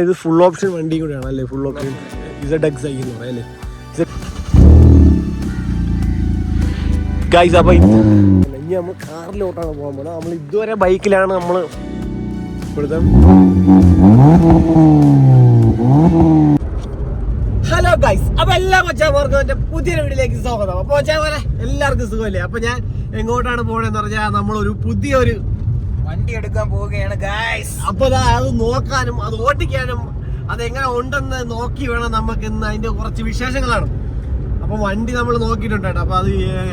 ഇത് full option വണ്ടി കൂടെയാണ് അല്ലേ? Full option Z X I എന്ന് പറയാം അല്ലേ? ഗൈസ് അപ്പൊ ഇനി നമ്മൾ കാറിലോട്ടാണ് പോകാൻ പോകുന്നത് നമ്മൾ ഇതുവരെ ബൈക്കിലാണ് നമ്മൾ ഇവിടുത്തെ ഹലോ ഗൈസ് അപ്പൊ എല്ലാ കൊച്ചാമാർക്കും എന്റെ പുതിയൊരു വീട്ടിലേക്ക് സ്വാഗതം. അപ്പൊ കൊച്ചാമാരെ എല്ലാവർക്കും സുഖമല്ലേ? അപ്പൊ ഞാൻ എങ്ങോട്ടാണ് പോകണെന്ന് പറഞ്ഞാൽ നമ്മളൊരു പുതിയൊരു വണ്ടി എടുക്കാൻ പോവുകയാണ് ഗായ്സ് അപ്പൊ അത് നോക്കാനും അത് ഓട്ടിക്കാനും അതെങ്ങനെ ഉണ്ടെന്ന് നോക്കി വേണം നമുക്ക് ഇന്ന് അതിന്റെ കുറച്ച് വിശേഷങ്ങളാണ്. അപ്പൊ വണ്ടി നമ്മൾ നോക്കിയിട്ടുണ്ട് അപ്പൊ അത്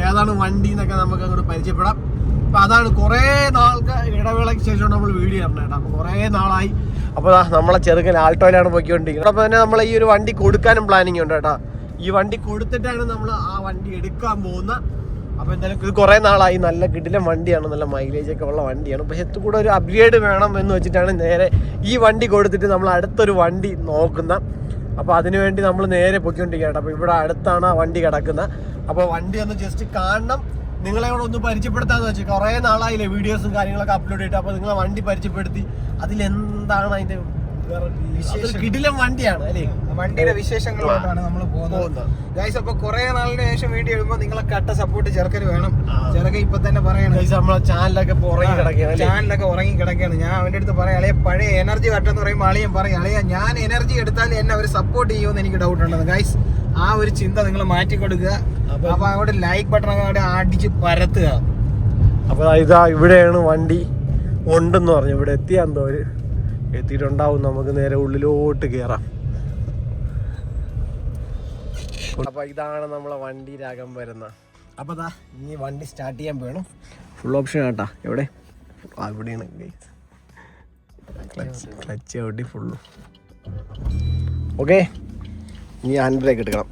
ഏതാണ് വണ്ടി എന്നൊക്കെ നമുക്ക് അങ്ങോട്ട് പരിചയപ്പെടാം. അപ്പൊ അതാണ് കുറേ നാൾക്ക് ഇടവേളയ്ക്ക് ശേഷം നമ്മൾ വീഡിയോ ഇറങ്ങണം കേട്ടോ. അപ്പൊ കുറേ നാളായി. അപ്പൊ നമ്മളെ ചെറുക്കൻ ആൾട്ടോയിലാണ് പോയിക്കൊണ്ടിരിക്കുന്നത്. അപ്പൊ തന്നെ നമ്മൾ ഈ ഒരു വണ്ടി കൊടുക്കാനും പ്ലാനിങ് ഉണ്ട് കേട്ടോ. ഈ വണ്ടി കൊടുത്തിട്ടാണ് നമ്മൾ ആ വണ്ടി എടുക്കാൻ പോകുന്നത്. അപ്പൊ എന്തായാലും ഇത് കുറെ നാളായി. നല്ല കിടിലം വണ്ടിയാണ്. നല്ല മൈലേജ് ഒക്കെ ഉള്ള വണ്ടിയാണ്. പക്ഷെ ഇത് കൂടെ ഒരു അപ്ഗ്രേഡ് വേണം എന്ന് വെച്ചിട്ടാണ് നേരെ ഈ വണ്ടി കൊടുത്തിട്ട് നമ്മൾ അടുത്തൊരു വണ്ടി നോക്കുന്ന. അപ്പൊ അതിനുവേണ്ടി നമ്മൾ നേരെ പൊയ്ക്കൊണ്ടിരിക്കുകയാണ് അപ്പൊ ഇവിടെ അടുത്താണ് ആ വണ്ടി കിടക്കുന്നത് അപ്പൊ വണ്ടി ഒന്ന് ജസ്റ്റ് കാണണം. നിങ്ങളെ കൂടെ ഒന്ന് പരിചയപ്പെടുത്താന്ന് വെച്ചാൽ കുറെ നാളായില്ലേ വീഡിയോസും കാര്യങ്ങളൊക്കെ അപ്ലോഡ് ചെയ്തിട്ട്. അപ്പൊ നിങ്ങളെ വണ്ടി പരിചയപ്പെടുത്തി. അതിലെന്താണ് അതിന്റെ കിടിലം വണ്ടിയാണ് അല്ലേ? വണ്ടിയുടെ വിശേഷങ്ങളിലോട്ടാണ് നമ്മൾ പോകുന്നത്. ഗായ്സ് അപ്പൊ കുറെ നാളിന് ശേഷം വീഡിയോ ഇടുമ്പോൾ നിങ്ങളെ കട്ട സപ്പോർട്ട് ചെറുക്കന് വേണം. ചെറുക്കൻ ഇപ്പൊ തന്നെ പറയണം. Guys, നമ്മളെ ചാനലൊക്കെ ഉറങ്ങി കിടക്കുകയാണ് ചാനലൊക്കെ ഉറങ്ങി കിടക്കുകയാണ്. ഞാൻ അവന്റെ അടുത്ത് പറയാം അളിയ പഴയ എനർജി കട്ടെന്ന് പറയുമ്പോൾ അളിയൻ പറയും അളയാ ഞാൻ എനർജി എടുത്താൽ എന്നെ അവർ സപ്പോർട്ട് ചെയ്യുമെന്ന് എനിക്ക് ഡൗട്ട് ഉണ്ടെന്ന്. ഗൈസ് ആ ഒരു ചിന്ത നിങ്ങൾ മാറ്റി കൊടുക്കുക അപ്പൊ- അവിടെ ലൈക്ക് ബട്ടൺ അവിടെ അടിച്ച് പരത്തുക. അപ്പൊ ഇതാ ഇവിടെയാണ് വണ്ടി. ഉണ്ടെന്ന് പറഞ്ഞു. ഇവിടെ എത്തിയാന്തോ അവർ എത്തിയിട്ടുണ്ടാവും. നമുക്ക് നേരെ ഉള്ളിലോട്ട് കയറാം അപ്പൊ ഇതാണ് നമ്മളെ വണ്ടിയിലകം വരുന്ന. അപ്പൊ ദാ ഇനി വണ്ടി സ്റ്റാർട്ട് ചെയ്യാൻ വേണം ഫുൾ ഓപ്ഷൻ ആട്ടാ. എവിടെ? അവിടെയാണ് clutch clutch full full okay ഇനി ഹാൻഡ് ബ്രേക്ക് എടുക്കണം.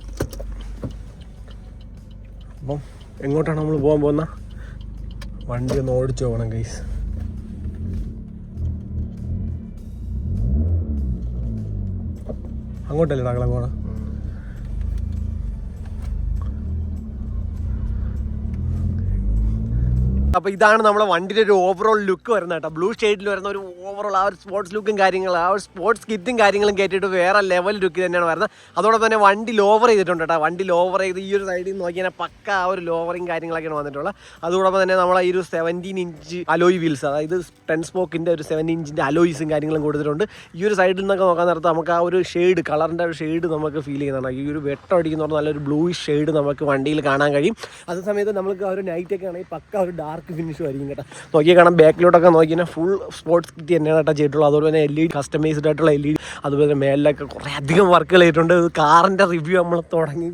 അപ്പം എങ്ങോട്ടാണ് നമ്മൾ പോകാൻ പോകുന്ന വണ്ടി ഒന്ന് ഓടിച്ചു പോകണം ഗൈസ് അങ്ങോട്ടല്ലേ താങ്കളെ പോണ? അപ്പൊ ഇതാണ് നമ്മുടെ വണ്ടിയുടെ ഒരു ഓവറോൾ ലുക്ക് വരുന്നത് കേട്ടോ. ബ്ലൂ ഷെയ്ഡിൽ വരുന്ന ഒരു ഓവറോൾ ആ ഒരു സ്പോർട്സ് ലുക്കും കാര്യങ്ങളും ആ ഒരു സ്പോർട്സ് കിറ്റും കാര്യങ്ങളും കേട്ടിട്ട് വേറെ ലെവൽ ലുക്ക് തന്നെയാണ് വരുന്നത്. അതോടൊപ്പം തന്നെ വണ്ടി ലോവർ ചെയ്തിട്ടുണ്ട് കേട്ടോ. വണ്ടി ലോവർ ചെയ്ത് ഈ ഒരു സൈഡിൽ നിന്ന് നോക്കിയാൽ പക്ക ആ ഒരു ലോവറിങ് കാര്യങ്ങളൊക്കെയാണ് വന്നിട്ടുള്ളത്. അതോടൊപ്പം തന്നെ നമ്മളെ ഈ ഒരു സെവന്റീൻ ഇഞ്ച് അലോയ് വീൽസ് അതായത് ടെൻ സ്പോക്കിന്റെ ഒരു സെവൻ ഇഞ്ചിന്റെ അലോയ്സും കാര്യങ്ങളും കൊടുത്തിട്ടുണ്ട്. ഈ ഒരു സൈഡിൽ നിന്നൊക്കെ നോക്കാൻ നേരത്ത് നമുക്ക് ആ ഒരു ഷെയ്ഡ് കളറിന്റെ ഒരു ഷെയ്ഡ് നമുക്ക് ഫീൽ ചെയ്യുന്നതാണ് ഈ ഒരു വെട്ടം അടിക്കുന്ന നല്ലൊരു ബ്ലൂയിഷ് ഷെയ്ഡ് നമുക്ക് വണ്ടിയിൽ കാണാൻ കഴിയും. അതേ സമയത്ത് നമുക്ക് ആ ഒരു നൈറ്റ് ഒക്കെ ആണെങ്കിൽ പക്ക ഒരു ഡാർക്ക് ഫിനിഷ് ആയിരിക്കും കേട്ടോ. നോക്കി കാണാം ബാക്കിലോട്ടൊക്കെ നോക്കിയാൽ ഫുൾ സ്പോർട്സ് കിറ്റ് തന്നെയാണ് കേട്ടോ ചെയ്തിട്ടുള്ളത്. അതുപോലെ തന്നെ എൽ ഇ ഡി കസ്റ്റമൈസ്ഡ് ആയിട്ടുള്ള എൽ ഇ ഡി അതുപോലെ മേലിലൊക്കെ കുറേ അധികം വർക്കുകൾ ചെയ്തിട്ടുണ്ട്. കാറിന്റെ റിവ്യൂ നമ്മൾ തുടങ്ങി.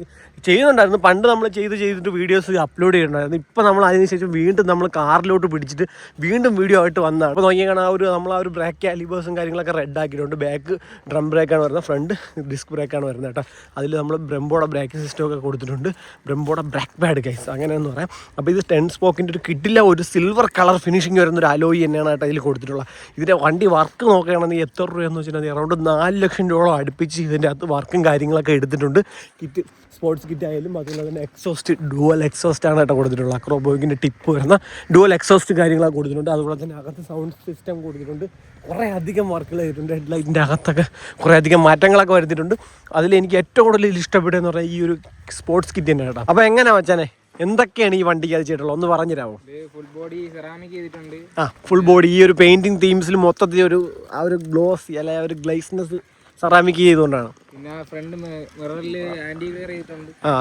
ചെയ്യുന്നുണ്ടായിരുന്നു. പണ്ട് നമ്മൾ ചെയ്ത് ചെയ്തിട്ട് വീഡിയോസ് അപ്ലോഡ് ചെയ്യുന്നുണ്ടായിരുന്നു ഇപ്പം നമ്മൾ അതിനുശേഷം വീണ്ടും നമ്മൾ കാറിലോട്ട് പിടിച്ചിട്ട് വീണ്ടും വീഡിയോ ആയിട്ട് വന്നതാണ്. അപ്പോൾ നോക്കിയാൽ കാണാം ആ ഒരു നമ്മൾ ആ ഒരു ബ്രേക്ക് കാലിബേഴ്സും കാര്യങ്ങളൊക്കെ റെഡ് ആക്കിയിട്ടുണ്ട്. ബാക്ക് ഡ്രം ബ്രേക്കാണ് വരുന്നത്. ഫ്രണ്ട് ഡിസ്ക് ബ്രേക്കാണ് വരുന്നത് കേട്ടോ. അതിൽ നമ്മൾ ബ്രംബോടെ ബ്രേക്ക് സിസ്റ്റം ഒക്കെ കൊടുത്തിട്ടുണ്ട്. ബ്രംബോടെ ബ്രേക്ക് പാഡ് കൈസ് അങ്ങനെയെന്ന് പറയാം. അപ്പോൾ ഇത് ടെൻ സ്പോക്കിന്റെ ഒരു കിട്ടില്ല ഒരു സിൽവർ കളർ ഫിനിഷിങ് വരുന്ന ഒരു അലോയി തന്നെയാണ് കേട്ടോ ഇതിൽ കൊടുത്തിട്ടുള്ളത്. ഇതിന്റെ വണ്ടി വർക്ക് നോക്കുകയാണെങ്കിൽ എത്ര രൂപയെന്ന് വെച്ചിട്ടുണ്ടെങ്കിൽ അറൗണ്ട് നാല് ലക്ഷം രൂപയോളം അടുപ്പിച്ച് ഇതിന്റെ അകത്ത് വർക്കും കാര്യങ്ങളൊക്കെ എടുത്തിട്ടുണ്ട്. കിറ്റ് സ്പോർട്സ് കിറ്റ് ആയാലും അതുപോലെ തന്നെ എക്സോസ്റ്റ് ഡുവൽ എക്സോസ്റ്റ് ആണ് കേട്ടോ കൊടുത്തിട്ടുള്ളത്. അക്രോബോയിക്കിന്റെ ടിപ്പ് വരുന്ന ഡുവൽ എക്സോസ്റ്റ് കാര്യങ്ങളൊക്കെ കൊടുത്തിട്ടുണ്ട്. അതുപോലെ തന്നെ അകത്ത് സൗണ്ട് സിസ്റ്റം കൊടുത്തിട്ടുണ്ട്. കുറേ അധികം വർക്കുകൾ ചെയ്തിട്ടുണ്ട്. ഹെഡ് ലൈറ്റിന്റെ അകത്തൊക്കെ കുറേ അധികം മാറ്റങ്ങളൊക്കെ വരുത്തിയിട്ടുണ്ട്. അതിൽ എനിക്ക് ഏറ്റവും കൂടുതൽ ഇഷ്ടപ്പെട്ടതെന്ന് പറഞ്ഞാൽ ഈ ഒരു സ്പോർട്സ് കിറ്റ് തന്നെ കേട്ടോ. അപ്പോൾ എങ്ങനെയാണ് വെച്ചാനേ എന്തൊക്കെയാണ് ഈ വണ്ടിക്ക് അത് ചെയ്തിട്ടുള്ളത്? ഒന്ന് പറഞ്ഞു തരാമോ? ഇത് ഫുൾ ബോഡി സെറാമിക് ചെയ്തിട്ടുണ്ട്. ആ ഫുൾ ബോഡി ഈ ഒരു പെയിന്റിങ് തീംസിൽ മൊത്തത്തിൽ ഒരു ആ ഒരു ഗ്ലോസ് അല്ലെ ഒരു ഗ്ലൈസ്നെസ് സെറാമിക് ചെയ്തുകൊണ്ടാണ്. പിന്നെ ഫ്രണ്ട് മിററിൽ ആന്റി ക്ലിയർ ചെയ്തിട്ടുണ്ട്. ആ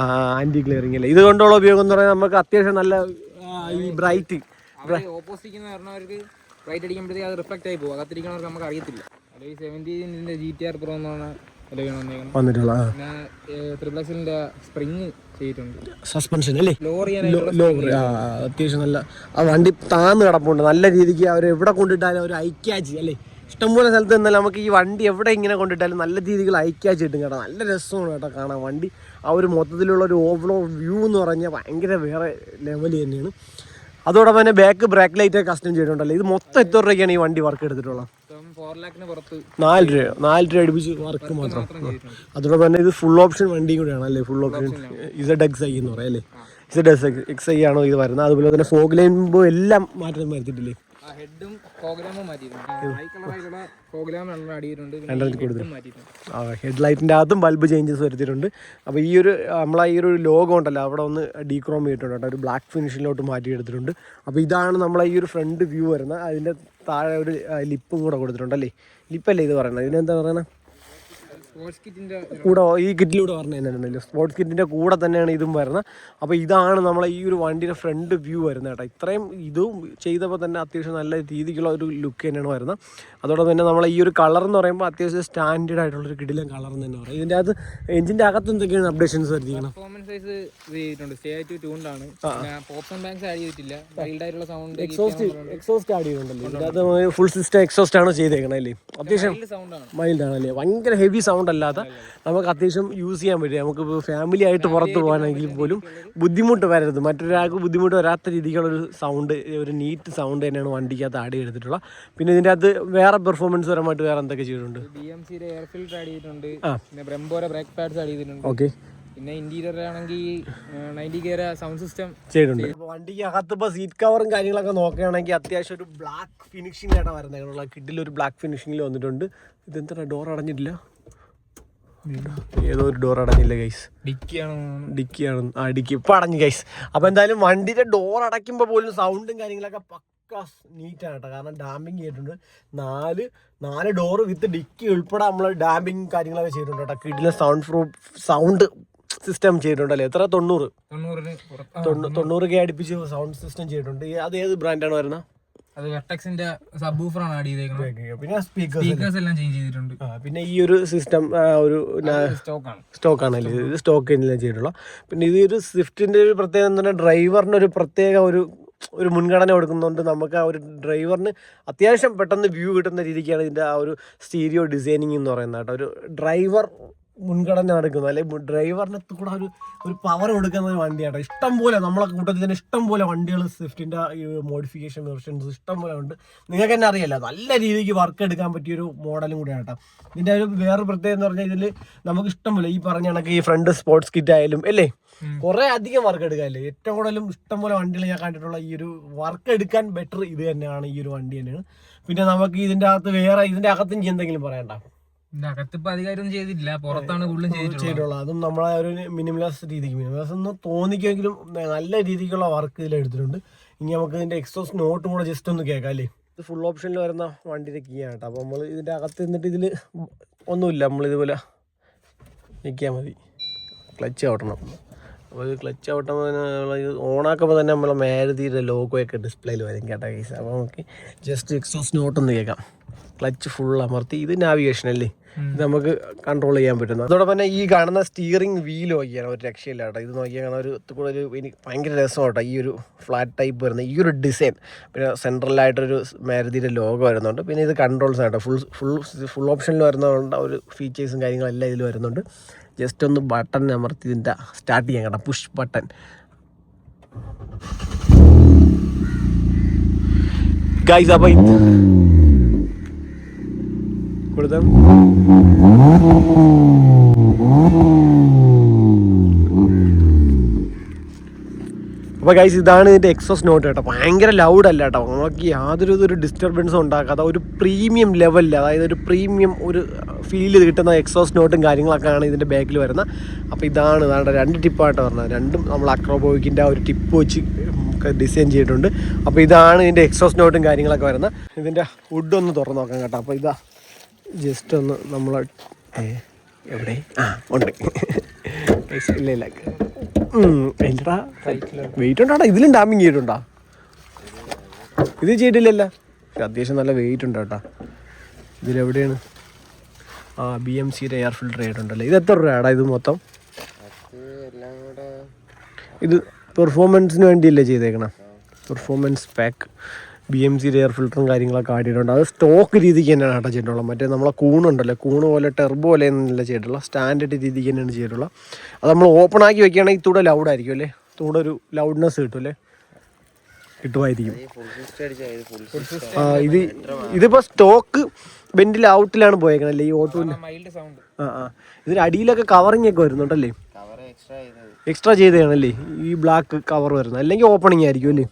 ആന്റി ക്ലിയറിംഗ് അല്ലേ? ഇത് കൊണ്ടുള്ള ഉപയോഗം എന്ന് പറഞ്ഞാൽ നമുക്ക് അത്യാവശ്യം നല്ല ഈ ബ്രൈറ്റ് ഓപ്പോസിറ്റ് പറഞ്ഞവർക്ക് റൈറ്റ് അടിക്കുമ്പോഴത്തേക്ക് അത് റിഫ്ലക്റ്റ് ആയി പോകും. നമുക്ക് അറിയത്തില്ല. അത് ഈ സെവന്റീന്റെ ജി ടി ആർ പ്രോ എന്നാണ് വില വന്നേക്കുന്നത് വന്നിട്ടുള്ള പിന്നെ ത്രിപ്ലക്സിന്റെ സ്പ്രിങ് ചെയ്തിട്ടുണ്ട്. സസ്പെൻഷൻ അല്ലേ? അത്യാവശ്യം നല്ല ആ വണ്ടി താന്ന് കിടപ്പുണ്ട്. നല്ല രീതിക്ക് അവർ എവിടെ കൊണ്ടിട്ടാലും ഒരു ഐക്യാജി അല്ലേ? ഇഷ്ടംപോലെ സ്ഥലത്ത് നിന്നാൽ നമുക്ക് ഈ വണ്ടി എവിടെ ഇങ്ങനെ കൊണ്ടിട്ടാലും നല്ല രീതിയിൽ ഐക്യാജ് കിട്ടും കേട്ടോ. നല്ല രസമാണ് കേട്ടോ കാണാൻ. വണ്ടി ആ ഒരു മൊത്തത്തിലുള്ള ഒരു ഓവറോൾ വ്യൂ എന്ന് പറഞ്ഞാൽ ഭയങ്കര വേറെ ലെവൽ തന്നെയാണ്. അതോടൊപ്പം തന്നെ ബാക്ക് ബ്രേക്ക് ലൈറ്റ് കസ്റ്റം ചെയ്തിട്ടുണ്ടല്ലോ. ഇത് മൊത്തം എത്ര രൂപയ്ക്കാണ് ഈ വണ്ടി വർക്ക് എടുത്തിട്ടുള്ളത്? നാല് രൂപയോ? നാല് രൂപ അടുപ്പിച്ച് വർക്ക് മാത്രം. അതോടൊപ്പം തന്നെ ഇത് ഫുൾ ഓപ്ഷൻ വണ്ടി കൂടെയാണ് അല്ലേ? Full option Z X I എന്ന് പറയാം അല്ലേ? ഇസഡ് എക്സ് എക്സ് ഐ ആണോ ഇത് വരുന്നത്? അതുപോലെ തന്നെ ഫോഗ് ലൈൻബോ എല്ലാം മാറ്റം വരുത്തിയിട്ടില്ലേ? ആ ഹെഡും പ്രോഗ്രാമും മാറ്റിയിട്ടുണ്ട്. ഹെഡ് ലൈറ്റിന്റെ അകത്തും ബൾബ് ചേഞ്ചസ് വരുത്തിയിട്ടുണ്ട്. അപ്പോൾ ഈ ഒരു നമ്മളെ ഈ ഒരു ലോഗോ ഉണ്ടല്ലോ അവിടെ ഒന്ന് ഡീക്രോം ചെയ്തിട്ടുണ്ട് കേട്ടോ. ഒരു ബ്ലാക്ക് ഫിനിഷിലോട്ട് മാറ്റിയെടുത്തിട്ടുണ്ട്. അപ്പോൾ ഇതാണ് നമ്മളെ ഈ ഒരു ഫ്രണ്ട് വ്യൂ വരുന്നത്. അതിന്റെ താഴെ ഒരു ലിപ്പും കൂടെ കൊടുത്തിട്ടുണ്ട് അല്ലേ? ലിപ്പല്ലേ ഇത് പറയുന്നത്? ഇതിനെന്താ പറയുന്നത്? കൂടെ ഈ കിറ്റിലൂടെ പറഞ്ഞു തന്നെയാണല്ലോ. സ്പോർട്സ് കിറ്റിന്റെ കൂടെ തന്നെയാണ് ഇതും വരുന്നത്. അപ്പോൾ ഇതാണ് നമ്മളെ ഈ ഒരു വണ്ടിയുടെ ഫ്രണ്ട് വ്യൂ വരുന്നത് കേട്ടോ. ഇത്രയും ഇതും ചെയ്തപ്പോൾ തന്നെ അത്യാവശ്യം നല്ല രീതിക്കുള്ള ഒരു ലുക്ക് തന്നെയാണ് വരുന്നത്. അതോടൊപ്പം തന്നെ നമ്മളെ ഈ ഒരു കളർ എന്ന് പറയുമ്പോൾ അത്യാവശ്യം സ്റ്റാൻഡേർഡ് ആയിട്ടുള്ളൊരു കിടിലം കളർ എന്ന് തന്നെ പറയാം. ഇതിന്റെ അകത്ത് എഞ്ചിന്റെ അകത്ത് എന്തൊക്കെയാണ് അപ്ഡേഷൻസ് വരുത്തിക്കണം പെർഫോമൻസ് സൈസ് ഇത് ചെയ്തിട്ടുണ്ട് സ്റ്റേ ആയിട്ട് പിന്നെ പോപ്സ് ആൻഡ് ബാങ്ക്സ് ആഡ് ചെയ്തിട്ടില്ല. വൈൽഡ് ആയിട്ടുള്ള സൗണ്ട് എക്സോസ്റ്റ് എക്സോസ്റ്റ് ആഡ് ചെയ്തിട്ടുണ്ടല്ലോ? ഇതിന്റെ ഫുൾ സിസ്റ്റം എക്സോസ്റ്റ് ആണ് ചെയ്തേക്കണേ അല്ലേ? അത്യാവശ്യം മൈൽഡ് ആണ്. ആണല്ലേ ഭയങ്കര ഹെവി സൗണ്ട് അല്ലാതെ നമുക്ക് അത്യാവശ്യം യൂസ് ചെയ്യാൻ പറ്റും. നമുക്ക് ഫാമിലി ആയിട്ട് പുറത്ത് പോകാനെങ്കിൽ പോലും ബുദ്ധിമുട്ട് വരരുത്. മറ്റൊരാൾക്ക് ബുദ്ധിമുട്ട് വരാത്ത രീതിക്കുള്ള ഒരു സൗണ്ട് ഒരു നീറ്റ് സൗണ്ട് തന്നെയാണ് വണ്ടിക്കകത്ത് ആഡ് ചെയ്തിട്ടുള്ള. പിന്നെ ഇതിന്റെ അകത്ത് വേറെ പെർഫോമൻസ് പരമായിട്ട് വേറെ എന്തൊക്കെ ചെയ്തിട്ടുണ്ട്? ബി എം സിയുടെ എയർ ഫിൽറ്റർ ആഡ് ചെയ്തിട്ടുണ്ട്. പിന്നെ ബ്രെംബോര ബ്രേക്ക് പാഡ്സ് ആഡ് ചെയ്തിട്ടുണ്ട്. ഓക്കെ പിന്നെ ഇന്റീരിയർ ആണെങ്കിൽ നയന്റി കെയർ സൗണ്ട് സിസ്റ്റം ചെയ്തിട്ടുണ്ട്. വണ്ടിക്ക് അകത്ത് ഇപ്പോൾ സീറ്റ് കവറും കാര്യങ്ങളൊക്കെ നോക്കുകയാണെങ്കിൽ അത്യാവശ്യം ഒരു ബ്ലാക്ക് ഫിനിഷിംഗ് ആയിട്ടാണ് വരുന്നത്. കിഡിൽ ഒരു ബ്ലാക്ക് ഫിനിഷിംഗിൽ വന്നിട്ടുണ്ട്. ഇതെന്താ ഡോർ അടഞ്ഞിട്ടില്ല? ഏതോ ഒരു ഡോർ അടഞ്ഞില്ല ഗൈസ് ഡിക്കിയാണ്? ഡിക്കിയാണ്. ആ ഡിക്കി. ഇപ്പം അടഞ്ഞു ഗൈസ് അപ്പൊ എന്തായാലും വണ്ടിയുടെ ഡോർ അടയ്ക്കുമ്പോൾ പോലും സൗണ്ടും കാര്യങ്ങളൊക്കെ പക്ക നീറ്റാണ് കേട്ടോ. കാരണം ഡാമ്പിങ് ചെയ്തിട്ടുണ്ട്. നാല് നാല് ഡോർ വിത്ത് ഡിക്കി ഉൾപ്പെടെ നമ്മൾ ഡാമ്പിങ് കാര്യങ്ങളൊക്കെ ചെയ്തിട്ടുണ്ട് കേട്ടോ. കിഡിലെ സൗണ്ട് പ്രൂഫ് സൗണ്ട് സിസ്റ്റം ചെയ്തിട്ടുണ്ട് അല്ലേ? എത്ര? തൊണ്ണൂറ്. തൊണ്ണൂറ്. കെ അടുപ്പിച്ച് സൗണ്ട് സിസ്റ്റം ചെയ്തിട്ടുണ്ട്. അത് ഏത് ബ്രാൻഡാണ് വരുന്നത് അത് വെർട്ടെക്സിന്റെ സബ് ആണ് ആഡ് ചെയ്തേക്കുന്നത് പിന്നെ സ്പീക്കേഴ്സ് എല്ലാം ചേഞ്ച് ചെയ്തിട്ടുണ്ട്. പിന്നെ ഈ ഒരു സിസ്റ്റം ഒരു സ്റ്റോക്ക് ആണ്. സ്റ്റോക്ക് ആണല്ലേ ഇത് സ്റ്റോക്ക് എല്ലാം ചെയ്തിട്ടുള്ള. പിന്നെ ഈ ഒരു സ്വിഫ്റ്റിന്റെ ഒരു പ്രത്യേകത എന്ന് പറഞ്ഞാൽ ഡ്രൈവറിന് ഒരു പ്രത്യേക ഒരു ഒരു മുൻഗണന കൊടുക്കുന്നതുകൊണ്ട് നമുക്ക് ആ ഒരു ഡ്രൈവറിന് അത്യാവശ്യം പെട്ടെന്ന് വ്യൂ കിട്ടുന്ന രീതിക്കാണ് ഇതിന്റെ ആ ഒരു സ്റ്റീരിയോ ഡിസൈനിങ് എന്ന് പറയുന്നത് കേട്ടോ. ഒരു ഡ്രൈവർ മുൻഗണന നടക്കുന്നത് അല്ലെങ്കിൽ ഡ്രൈവറിനെ കൂടെ ഒരു ഒരു പവർ കൊടുക്കുന്ന ഒരു വണ്ടിയാണ് ഇഷ്ടം പോലെ നമ്മളെ കൂട്ടത്തിൽ തന്നെ ഇഷ്ടം പോലെ വണ്ടികൾ സ്വിഫ്റ്റിന്റെ ഈ മോഡിഫിക്കേഷൻ വെർഷൻസ് ഇഷ്ടം പോലെ ഉണ്ട്. നിങ്ങൾക്ക് തന്നെ അറിയില്ല നല്ല രീതിക്ക് വർക്ക് എടുക്കാൻ പറ്റിയൊരു മോഡലും കൂടിയാണ് കേട്ടോ ഇതിന്റെ ഒരു വേറെ പ്രത്യേകത എന്ന് പറഞ്ഞാൽ ഇതിൽ നമുക്ക് ഇഷ്ടം പോലെ ഈ പറഞ്ഞ കണക്ക് ഈ ഫ്രണ്ട് സ്പോർട്സ് കിറ്റ് ആയാലും അല്ലേ? കുറെ അധികം വർക്ക് എടുക്കാല്ലേ ഏറ്റവും കൂടുതലും ഇഷ്ടം പോലെ വണ്ടികൾ ഞാൻ കണ്ടിട്ടുള്ള ഈ ഒരു വർക്ക് എടുക്കാൻ ബെറ്റർ ഇത് തന്നെയാണ് ഈ ഒരു വണ്ടി തന്നെയാണ്. പിന്നെ നമുക്ക് ഇതിന്റെ അകത്ത് വേറെ ഇതിന്റെ അകത്തും എന്തെങ്കിലും പറയണ്ട ഇതിന്റെ അകത്ത് ചെയ്തില്ല ചെയ്തിട്ടില്ല. പുറത്താണ് കൂടുതലും ചെയ്തിട്ടുള്ളത്. അതും നമ്മളെ ഒരു മിനിമലാസ് രീതിക്ക് മിനിമലാസ് ഒന്നും തോന്നിക്കുമെങ്കിലും നല്ല രീതിക്കുള്ള വർക്ക് ഇതിൽ എടുത്തിട്ടുണ്ട്. ഇനി നമുക്ക് ഇതിന്റെ എക്സോസ് നോട്ടും കൂടെ ജസ്റ്റ് ഒന്ന് കേൾക്കാം അല്ലേ? ഇത് ഫുൾ ഓപ്ഷനിൽ വരുന്ന വണ്ടിയുടെ കീ ആണ് കേട്ടോ. അപ്പോൾ നമ്മൾ ഇതിന്റെ അകത്ത് നിന്നിട്ട് ഇതിൽ ഒന്നുമില്ല. നമ്മൾ ഇതുപോലെ നിൽക്കിയാൽ മതി. ക്ലച്ച് ഔട്ടണം. അപ്പോൾ ഇത് ക്ലച്ച് ഔട്ടുമ്പോൾ ഇത് ഓണാക്കുമ്പോൾ തന്നെ നമ്മളെ മാരുതിയുടെ ലോഗോയൊക്കെ ഡിസ്പ്ലേയിൽ വരും കേട്ടോ കേസ് അപ്പോൾ നമുക്ക് ജസ്റ്റ് എക്സോസ് നോട്ടൊന്ന് കേൾക്കാം. ക്ലച്ച് ഫുൾ അമർത്തി. ഇത് നാവിഗേഷൻ അല്ലേ? ഇത് നമുക്ക് കൺട്രോൾ ചെയ്യാൻ പറ്റുന്നു. അതോടൊപ്പം തന്നെ ഈ കാണുന്ന സ്റ്റിയറിംഗ് വീൽ നോക്കിയാണ് ഒരു രക്ഷയില്ല കേട്ടോ. ഇത് നോക്കിയാൽ കാണാൻ ഒരു കൂടെ ഒരു എനിക്ക് ഭയങ്കര രസം കേട്ടോ. ഈ ഒരു ഫ്ലാറ്റ് ടൈപ്പ് വരുന്ന ഈ ഒരു ഡിസൈൻ പിന്നെ സെൻട്രലായിട്ടൊരു മാരുതിയുടെ ലോഗോ വരുന്നുണ്ട്. പിന്നെ ഇത് കൺട്രോൾസ് ആട്ടോ ഫുൾ ഫുൾ ഫുൾ ഓപ്ഷനിൽ വരുന്നതുകൊണ്ട് ഒരു ഫീച്ചേഴ്സും കാര്യങ്ങളെല്ലാം ഇതിൽ വരുന്നുണ്ട്. ജസ്റ്റ് ഒന്ന് ബട്ടൺ അമർത്തി ഇതിന്റെ സ്റ്റാർട്ട് ചെയ്യാൻ കേട്ടോ. പുഷ് ബട്ടൺ ഗൈസ് അപ്പോൾ കൊടുത്ത. അപ്പോൾ ഗൈസ് ഇതാണ് ഇതിന്റെ എക്സോസ് നോട്ട് കേട്ടോ. ഭയങ്കര ലൗഡ് അല്ല കേട്ടോ. നമുക്ക് യാതൊരു ഒരു ഡിസ്റ്റർബൻസും ഉണ്ടാക്കാതെ ഒരു പ്രീമിയം ലെവലിൽ അതായത് ഒരു പ്രീമിയം ഒരു ഫീൽ കിട്ടുന്ന എക്സോസ് നോട്ടും കാര്യങ്ങളൊക്കെയാണ് ഇതിന്റെ ബാക്കിൽ വരുന്നത്. അപ്പോൾ ഇതാണ് ഇതാണ്ട് രണ്ട് ടിപ്പായിട്ട് പറഞ്ഞത്. രണ്ടും നമ്മൾ അക്രോബോയ്ക്കിന്റെ ആ ഒരു ടിപ്പ് വെച്ച് ഡിസൈൻ ചെയ്തിട്ടുണ്ട്. അപ്പോൾ ഇതാണ് ഇതിന്റെ എക്സോസ് നോട്ടും കാര്യങ്ങളൊക്കെ വരുന്നത്. ഇതിന്റെ വുഡ് ഒന്ന് തുറന്നു നോക്കാം കേട്ടോ. അപ്പോൾ ഇതാ. ജസ്റ്റ് ഒന്ന് നമ്മൾ എവിടെ? ആ ഉണ്ട് ഇല്ല ഇല്ല. ഇല്ലടാ. വെയിറ്റ് ഉണ്ടാ? ഇതിലും ഡാമിങ് ചെയ്തിട്ടുണ്ടാ? ഇത് ചെയ്തിട്ടില്ലല്ല. പക്ഷെ അത്യാവശ്യം നല്ല വെയിറ്റ് ഉണ്ട് കേട്ടോ. ഇതിലെവിടെയാണ് ആ ബി എം സിയുടെ എയർ ഫിൽറ്റർ ചെയ്തിട്ടുണ്ടല്ലേ ഇത് എത്ര രൂപയാടാ ഇത് മൊത്തം? ഇത് പെർഫോമൻസിന് വേണ്ടിയല്ലേ ചെയ്തേക്കണം? പെർഫോമൻസ് പാക്ക് ബി എം സിയുടെ എയർ ഫിൽറ്ററും കാര്യങ്ങളൊക്കെ ആടിയിട്ടുണ്ട്. അത് സ്റ്റോക്ക് രീതിക്ക് തന്നെയാണ് കേട്ടോ ചെയ്തിട്ടുള്ളത്. മറ്റേ നമ്മളെ കൂണുണ്ടല്ലോ കൂണ് പോലെ ടെർബോ പോലെ എന്നല്ല ചെയ്തിട്ടുള്ള സ്റ്റാൻഡേർഡ് രീതിക്ക് തന്നെയാണ് ചെയ്തിട്ടുള്ളത്. അത് നമ്മൾ ഓപ്പൺ ആക്കി വെക്കുകയാണെങ്കിൽ ഇത്തൂടെ ലൗഡായിരിക്കും അല്ലേ? ഇത്തൂടെ ഒരു ലൗഡ്നെസ് കിട്ടും അല്ലേ? കിട്ടുമായിരിക്കും. ആ ഇത് ഇതിപ്പോൾ സ്റ്റോക്ക് ബെൻഡിൽ ഔട്ടിലാണ് പോയേക്കണല്ലേ അല്ലേ ഈ ഓട്ടോയിൽ സൗണ്ട് ആ ആ ഇതിന് അടിയിലൊക്കെ കവറിങ് ഒക്കെ വരുന്നുണ്ടല്ലേ? എക്സ്ട്രാ ചെയ്തതാണല്ലേ? ഈ ബ്ലാക്ക് കവർ വരുന്നത്. അല്ലെങ്കിൽ ഓപ്പണിംഗ് ആയിരിക്കും അല്ലേ?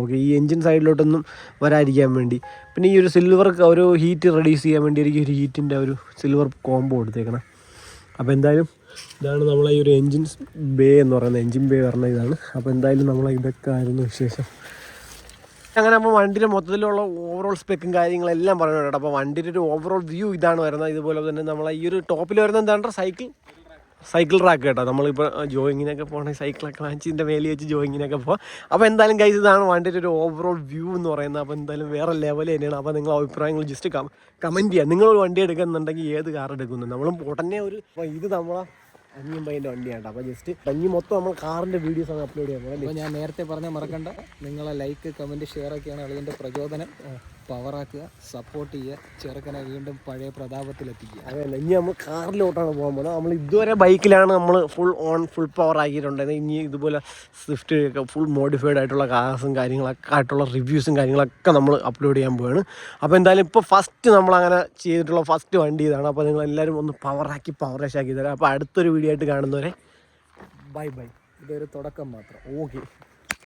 ഓക്കെ ഈ എൻജിൻ സൈഡിലോട്ടൊന്നും വരാതിരിക്കാൻ വേണ്ടി. പിന്നെ ഈ ഒരു സിൽവർ ഒരു ഹീറ്റ് റെഡ്യൂസ് ചെയ്യാൻ വേണ്ടി എനിക്ക് ഒരു ഹീറ്റിന്റെ ഒരു സിൽവർ കോംബോ കൊടുത്തേക്കണം. അപ്പോൾ എന്തായാലും ഇതാണ് നമ്മളെ ഈ ഒരു എൻജിൻ ബേ എന്ന് പറയുന്നത് എൻജിൻ ബേ പറഞ്ഞ ഇതാണ്. അപ്പോൾ എന്തായാലും നമ്മളെ ഇതൊക്കെ ആയിരുന്നു വിശേഷം. അങ്ങനെ അപ്പോൾ വണ്ടിയുടെ മൊത്തത്തിലുള്ള ഓവറോൾ സ്പെക്കും കാര്യങ്ങളെല്ലാം പറഞ്ഞു കേട്ടോ. അപ്പോൾ വണ്ടിയുടെ ഒരു ഓവറോൾ വ്യൂ ഇതാണ് വരുന്നത്. ഇതുപോലെ തന്നെ നമ്മളെ ഈ ഒരു ടോപ്പിൽ വരുന്നത് എന്താണ് സൈക്കിൾ സൈക്കിൾ റാക്ക് കേട്ടോ. നമ്മളിപ്പോൾ ജോയിങ്ങിനൊക്കെ പോകണമെങ്കിൽ സൈക്കിളൊക്കെ വാങ്ങിച്ചതിന്റെ മേലെ വെച്ച് ജോയിങ്ങിനൊക്കെ പോകാം അപ്പോൾ എന്തായാലും കൈസ് ഇതാണ് വണ്ടിയുടെ ഒരു ഓവറോൾ വ്യൂ എന്ന് പറയുന്നത്. അപ്പോൾ എന്തായാലും വേറെ ലെവൽ തന്നെയാണ്. അപ്പോൾ നിങ്ങൾ അഭിപ്രായങ്ങൾ ജസ്റ്റ് കമന്റ് ചെയ്യുക നിങ്ങൾ ഒരു വണ്ടി എടുക്കുന്നുണ്ടെങ്കിൽ ഏത് കാർ എടുക്കുന്നു? നമ്മളും ഉടനെ ഒരു ഇത് നമ്മളെ അഞ്ഞും പയ്യന്റെ വണ്ടിയാണ് അപ്പോൾ ജസ്റ്റ് അഞ്ഞി മൊത്തം നമ്മൾ കാറിന്റെ വീഡിയോസ് ആണ് അപ്ലോഡ് ചെയ്യാൻ അപ്പോൾ ഞാൻ നേരത്തെ പറഞ്ഞാൽ മറക്കണ്ട. നിങ്ങളെ ലൈക്ക് കമന്റ് ഷെയർ ഒക്കെയാണ് അതിന്റെ പ്രചോദനം. പവറാക്കുക സപ്പോർട്ട് ചെയ്യുക ചെറുക്കനെ വീണ്ടും പഴയ പ്രതാപത്തിലെത്തിക്കുക. അതല്ല ഇനി നമ്മൾ കാറിലോട്ടാണ് പോകാൻ പോകുന്നത്. നമ്മൾ ഇതുവരെ ബൈക്കിലാണ് നമ്മൾ ഫുൾ ഓൺ ഫുൾ പവർ ആക്കിയിട്ടുണ്ടായത് ഇനി ഇതുപോലെ സ്വിഫ്റ്റ് ഒക്കെ ഫുൾ മോഡിഫൈഡ് ആയിട്ടുള്ള കാർസും കാര്യങ്ങളൊക്കെ ആയിട്ടുള്ള റിവ്യൂസും കാര്യങ്ങളൊക്കെ നമ്മൾ അപ്ലോഡ് ചെയ്യാൻ പോവാണ്. അപ്പോൾ എന്തായാലും ഇപ്പോൾ ഫസ്റ്റ് നമ്മൾ അങ്ങനെ ചെയ്തിട്ടുള്ള ഫസ്റ്റ് വണ്ടി ഇതാണ്. അപ്പോൾ നിങ്ങൾ എല്ലാവരും ഒന്ന് പവറാക്കി പവറേഷ് ആക്കി തരാം. അപ്പോൾ അടുത്തൊരു വീഡിയോ ആയിട്ട് കാണുന്നവരെ ബൈ ബൈ ഇതൊരു തുടക്കം മാത്രം. ഓക്കെ